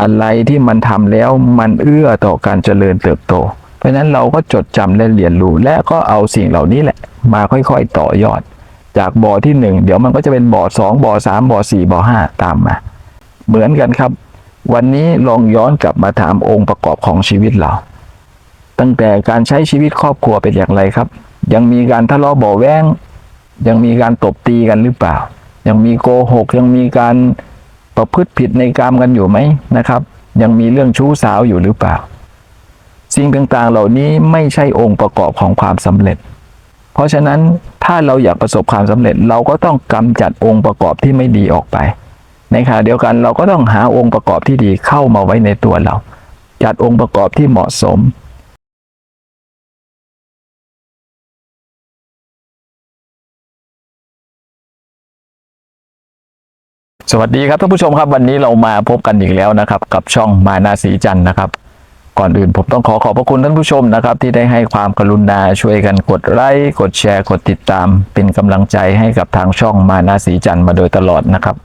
อะไรที่มันทำแล้วมันเอื้อต่อการเจริญเติบโต เพราะฉะนั้นเราก็จดจำและเรียนรู้ และก็เอาสิ่งเหล่านี้แหละ มาค่อยๆต่อยอด จากบ่อที่หนึ่งเดี๋ยวมันก็จะเป็นบ่อสองบ่อสามบ่อสี่บ่อห้าตามมา เหมือนกันครับ วันนี้ลองย้อนกลับมาถามองค์ประกอบของชีวิตเรา ตั้งแต่การใช้ชีวิตครอบครัวเป็นอย่างไรครับ ยังมีการทะเลาะบาะแว้งยังมีการตบตีกันหรือเปล่า ยังมีโกหกยังมีการ ประพฤติผิดในกรรมกันอยู่ไหมนะครับ ยังมีเรื่องชู้สาวอยู่หรือเปล่า สิ่งต่างๆเหล่านี้ไม่ใช่องค์ประกอบของความสำเร็จ เพราะฉะนั้นถ้าเราอยากประสบความสำเร็จ เราก็ต้องกำจัดองค์ประกอบที่ไม่ดีออกไป ในขณะเดียวกันเราก็ต้องหาองค์ประกอบที่ดีเข้ามาไว้ในตัวเรา จัดองค์ประกอบที่เหมาะสม สวัสดีครับท่านผู้ชมครับวันนี้เรามาพบกันอีกแล้วนะครับ กับช่องมานาสีจันนะครับ ก่อนอื่นผมต้องขอขอบพระคุณท่านผู้ชมนะครับ ที่ได้ให้ความกรุณาช่วยกันกดไลค์กดแชร์กดติดตาม เป็นกำลังใจให้กับทางช่องมานาสีจันมาโดยตลอดนะครับ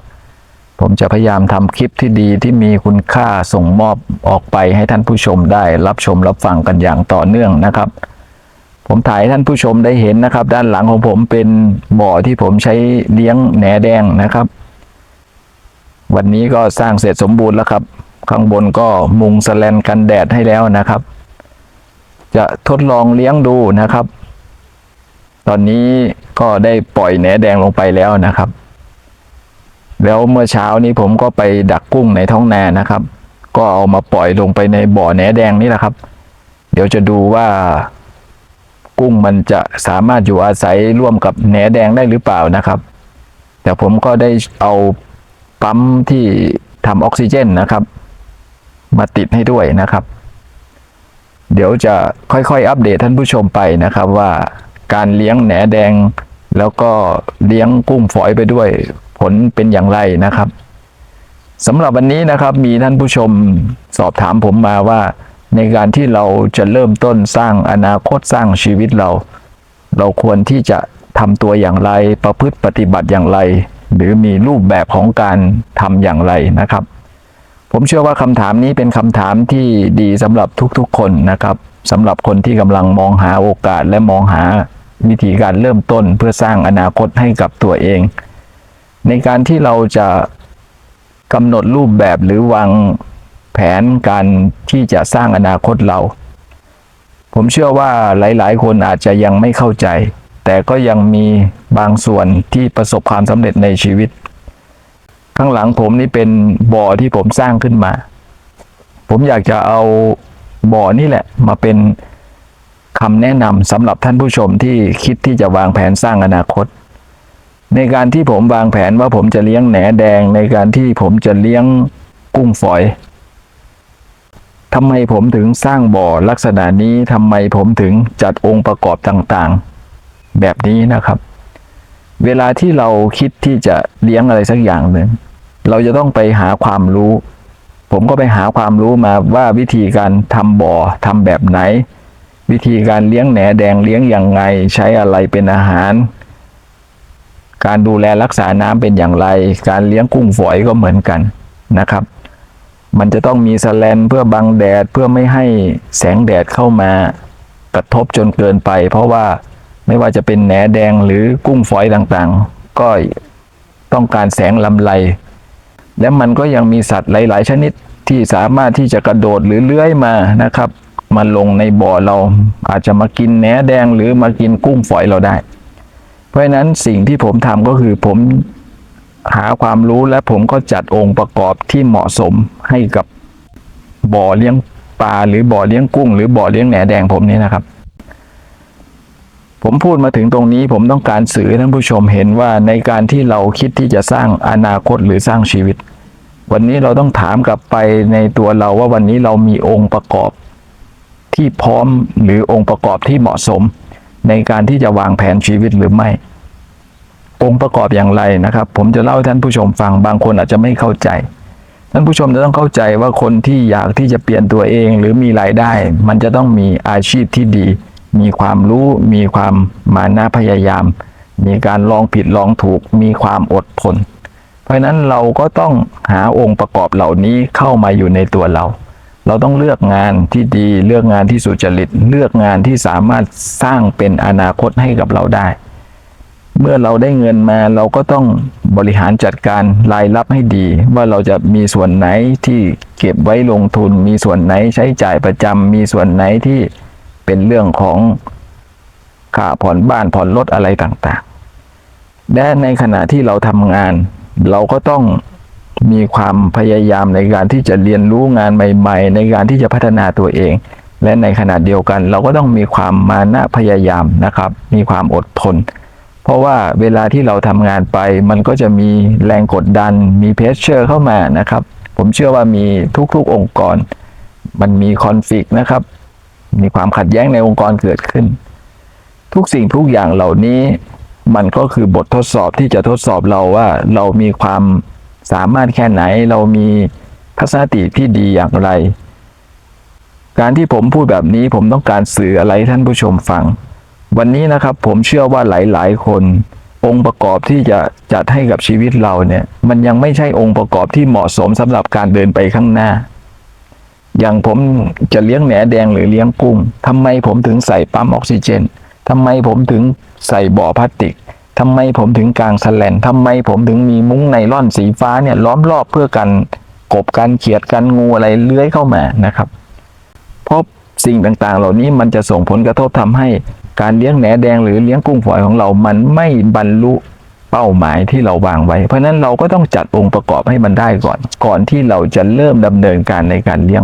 ผมจะพยายามทำคลิปที่ดีที่มีคุณค่าส่งมอบออกไปให้ท่านผู้ชมได้รับชมรับฟังกันอย่างต่อเนื่องนะครับ ผมถ่ายท่านผู้ชมได้เห็นนะครับ ด้านหลังของผมเป็นบ่อที่ผมใช้เลี้ยงแหนแดงนะครับ วันนี้ก็สร้างเสร็จสมบูรณ์แล้วครับ ข้างบนก็มุงสแลนกันแดดให้แล้วนะครับ จะทดลองเลี้ยงดูนะครับ ตอนนี้ก็ได้ปล่อยแหนแดงลงไปแล้วนะครับ แล้วเมื่อเช้านี้ผมก็ไปดักกุ้งในท้องนานะครับ ก็เอามาปล่อยลงไปในบ่อแหนแดงนี่แหละครับ เดี๋ยวจะดูว่ากุ้งมันจะสามารถอยู่อาศัยร่วมกับแหนแดงได้หรือเปล่านะครับ แต่ผมก็ได้เอา ปั๊มที่ทำออกซิเจนนะครับ มาติดให้ด้วยนะครับ เดี๋ยวจะค่อยๆ อัปเดตท่านผู้ชมไปนะครับว่าการเลี้ยงแหนแดง แล้วก็เลี้ยงกุ้งฝอยไปด้วย ผลเป็นอย่างไรนะครับสำหรับวันนี้นะครับมีท่านผู้ชมสอบถามผมมาว่า ในการที่เราจะเริ่มต้นสร้างอนาคตสร้างชีวิตเรา เราควรที่จะทำตัวอย่างไรประพฤติปฏิบัติอย่างไร หรือมีรูปแบบของการทำอย่างไรนะครับ ผมเชื่อว่าคำถามนี้เป็นคำถามที่ดีสำหรับทุกๆ คนนะครับสำหรับคนที่กำลังมองหาโอกาสและมองหาวิธีการเริ่มต้นเพื่อสร้างอนาคตให้กับตัวเอง ในการที่เราจะกำหนดรูปแบบหรือวางแผนการที่จะสร้างอนาคตเรา ผมเชื่อว่าหลาย ๆ คนอาจจะยังไม่เข้าใจ แต่ก็ยังมีบางส่วนที่ประสบความสำเร็จในชีวิต ข้างหลังผมนี่เป็นบ่อที่ผมสร้างขึ้นมา ผมอยากจะเอาบ่อนี่แหละ มาเป็นคำแนะนำสำหรับท่านผู้ชมที่คิดที่จะวางแผนสร้างอนาคต ในการที่ผมวางแผนว่าผมจะเลี้ยงแหนแดง ในการที่ผมจะเลี้ยงกุ้งฝอยทำไมผมถึงสร้างบ่อลักษณะนี้ทำไมผมถึงจัดองค์ประกอบต่างๆ แบบนี้นะครับ เวลาที่เราคิดที่จะเลี้ยงอะไรสักอย่างหนึ่งเราจะต้องไปหาความรู้ ผมก็ไปหาความรู้มาว่าวิธีการทำบ่อทำแบบไหน วิธีการเลี้ยงแหนแดงเลี้ยงอย่างไง ใช้อะไรเป็นอาหาร การดูแลรักษาน้ำเป็นอย่างไร การเลี้ยงกุ้งฝอยก็เหมือนกันนะครับ มันจะต้องมีสแลนเพื่อบังแดดเพื่อไม่ให้แสงแดดเข้ามากระทบจนเกินไป เพราะว่า ไม่ว่าจะเป็นแหนแดงหรือกุ้งฝอยต่างๆ ก็ต้องการแสงลำไร และมันก็ยังมีสัตว์หลาย ๆ ชนิดที่สามารถที่จะกระโดดหรือเลื้อยมานะครับ มาลงในบ่อเราอาจจะมากินแหนแดงหรือมากินกุ้งฝอยเราได้ เพราะฉะนั้นสิ่งที่ผมทำก็คือผมหาความรู้และผมก็จัดองค์ประกอบที่เหมาะสมให้กับบ่อเลี้ยงปลาหรือบ่อเลี้ยงกุ้ง หรือบ่อเลี้ยงแหนแดงผมนี่นะครับ ผมพูดมาถึงตรงนี้ผมต้องการสื่อให้ท่านผู้ชมเห็นว่าในการที่เราคิดที่จะสร้างอนาคตหรือสร้างชีวิต วันนี้เราต้องถามกลับไปในตัวเราว่าวันนี้เรามีองค์ประกอบ ที่พร้อมหรือองค์ประกอบที่เหมาะสม ในการที่จะวางแผนชีวิตหรือไม่ องค์ประกอบอย่างไรนะครับ ผมจะเล่าให้ท่านผู้ชมฟังบางคนอาจจะไม่เข้าใจท่านผู้ชมจะต้องเข้าใจว่าคนที่อยากที่จะเปลี่ยนตัวเองหรือมีรายได้ มันจะต้องมีอาชีพที่ดี มีความรู้มีความมานะพยายาม มีการลองผิดลองถูก มีความอดทนเพราะฉะนั้นเราก็ต้องหาองค์ประกอบเหล่านี้เข้ามาอยู่ในตัวเรา เราต้องเลือกงานที่ดีเลือกงานที่สุจริต เลือกงานที่สามารถสร้างเป็นอนาคตให้กับเราได้ เมื่อเราได้เงินมาเราก็ต้องบริหารจัดการรายรับให้ดี ว่าเราจะมีส่วนไหนที่เก็บไว้ลงทุน มีส่วนไหนใช้จ่ายประจำมีส่วนไหนที่ เป็นเรื่องของค่าผ่อนบ้านผ่อนรถอะไรต่างๆ และในขณะที่เราทำงาน เราก็ต้องมีความพยายามในการที่จะเรียนรู้งานใหม่ ๆ ในการที่จะพัฒนาตัวเอง และในขณะเดียวกัน เราก็ต้องมีความมานะพยายามนะครับ มีความอดทน เพราะว่าเวลาที่เราทำงานไป มันก็จะมีแรงกดดัน มีเพรสเชอร์เข้ามานะครับ ผมเชื่อว่ามีทุกๆองค์กร มันมีคอน FLICT นะครับ มีความขัดแย้งในองค์กรเกิดขึ้น ทุกสิ่งทุกอย่างเหล่านี้มันก็คือบททดสอบที่จะทดสอบเราว่าเรามีความสามารถแค่ไหน เรามีทัศนคติที่ดีอย่างไร การที่ผมพูดแบบนี้ผมต้องการสื่ออะไรท่านผู้ชมฟัง วันนี้นะครับผมเชื่อว่าหลาย ๆ คน องค์ประกอบที่จะจัดให้กับชีวิตเราเนี่ย มันยังไม่ใช่องค์ประกอบที่เหมาะสมสำหรับการเดินไปข้างหน้า อย่างผมจะเลี้ยงแหนแดงหรือเลี้ยงกุ้งทำไมผมถึงใส่ปั๊มออกซิเจนทำไมผมถึงใส่บ่อพลาสติกทำไมผมถึงกางแสแลนทำไมผมถึงมีมุ้งไนล่อนสีฟ้าเนี่ยล้อมรอบเพื่อกันกบกันเขียดกันงูอะไรเลื้อยเข้ามานะครับ เพราะสิ่งต่างๆ เหล่านี้มันจะส่งผลกระทบทำให้การเลี้ยงแหนแดงหรือเลี้ยงกุ้งฝอยของเรา มันไม่บรรลุ เป้าหมายที่เราวางไว้ เพราะนั้นเราก็ต้องจัดองค์ประกอบให้มันได้ก่อน ก่อนที่เราจะเริ่มดำเนินการในการเลี้ยง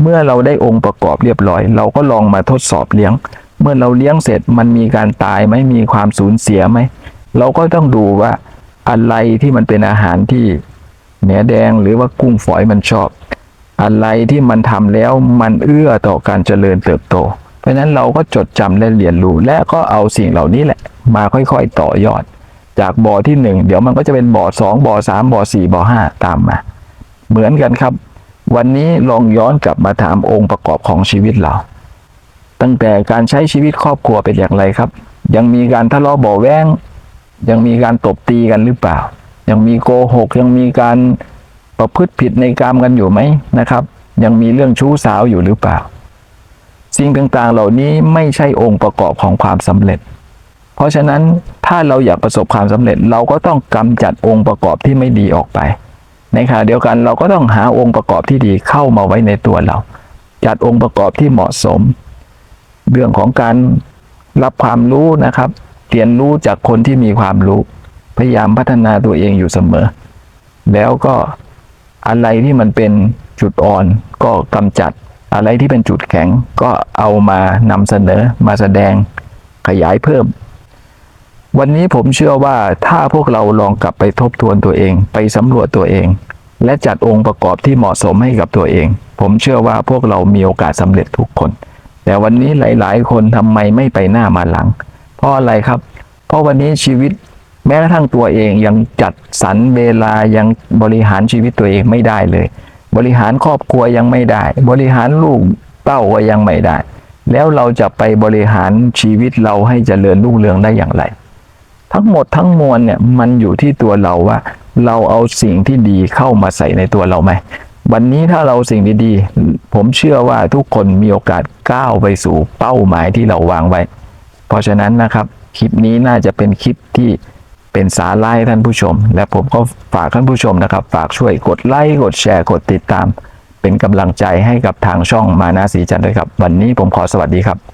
เมื่อเราได้องค์ประกอบเรียบร้อย เราก็ลองมาทดสอบเลี้ยง เมื่อเราเลี้ยงเสร็จมันมีการตายไหมมีความสูญเสียไหมเราก็ต้องดูว่าอะไรที่มันเป็นอาหารที่แหนแดงหรือว่ากุ้งฝอยมันชอบ อะไรที่มันทำแล้วมันเอื้อต่อการเจริญเติบโต เพราะฉะนั้นเราก็จดจำและเรียนรู้และก็เอาสิ่งเหล่านี้แหละ มาค่อยๆต่อยอด จากบ่อที่หนึ่งเดี๋ยวมันก็จะเป็นบ่อสองบ่อสามบ่อสี่บ่อห้าตามมา เหมือนกันครับ วันนี้ลองย้อนกลับมาถามองค์ประกอบของชีวิตเรา ตั้งแต่การใช้ชีวิตครอบครัวเป็นอย่างไรครับ ยังมีการทะเลาะเบาะแว้ง ยังมีการตบตีกันหรือเปล่า ยังมีโกหก ยังมีการประพฤติผิดในกรรมกันอยู่ไหมนะครับ ยังมีเรื่องชู้สาวอยู่หรือเปล่า สิ่งต่างๆเหล่านี้ไม่ใช่องค์ประกอบของความสำเร็จ เพราะฉะนั้นถ้าเราอยากประสบความสำเร็จ เราก็ต้องกำจัดองค์ประกอบที่ไม่ดีออกไป ในขณะเดียวกันเราก็ต้องหาองค์ประกอบที่ดีเข้ามาไว้ในตัวเรา จัดองค์ประกอบที่เหมาะสม เรื่องของการรับความรู้นะครับเรียนรู้จากคนที่มีความรู้ พยายามพัฒนาตัวเองอยู่เสมอ แล้วก็อะไรที่มันเป็นจุดอ่อนก็กำจัดอะไรที่เป็นจุดแข็งก็เอามานำเสนอมาแสดงขยายเพิ่ม วันนี้ผมเชื่อว่าถ้าพวกเราลองกลับไปทบทวนตัวเอง ไปสำรวจตัวเอง และจัดองค์ประกอบที่เหมาะสมให้กับตัวเอง ผมเชื่อว่าพวกเรามีโอกาสสำเร็จทุกคน แต่วันนี้หลาย ๆ คนทำไมไม่ไปหน้ามาหลัง เพราะอะไรครับ เพราะวันนี้ชีวิตแม้กระทั่งตัวเองยังจัดสรรเวลายังบริหารชีวิตตัวเองไม่ได้เลย บริหารครอบครัวยังไม่ได้ บริหารลูกเต้าก็ยังไม่ได้ แล้วเราจะไปบริหารชีวิตเราให้เจริญรุ่งเรืองได้อย่างไร ทั้งหมดทั้งมวลเนี่ยมันอยู่ที่ตัวเราว่า เราเอาสิ่งที่ดีเข้ามาใส่ในตัวเราไหมวันนี้ถ้าเราสิ่งดีๆ ผมเชื่อว่าทุกคนมีโอกาสก้าวไปสู่เป้าหมายที่เราวางไว้ เพราะฉะนั้นนะครับ คลิปนี้น่าจะเป็นคลิปที่เป็นสาระให้ท่านผู้ชม และผมก็ฝากท่านผู้ชมนะครับ ฝากช่วยกดไลค์กดแชร์กดติดตาม เป็นกำลังใจให้กับทางช่องมานาสีจันทร์ด้วยครับ วันนี้ผมขอสวัสดีครับ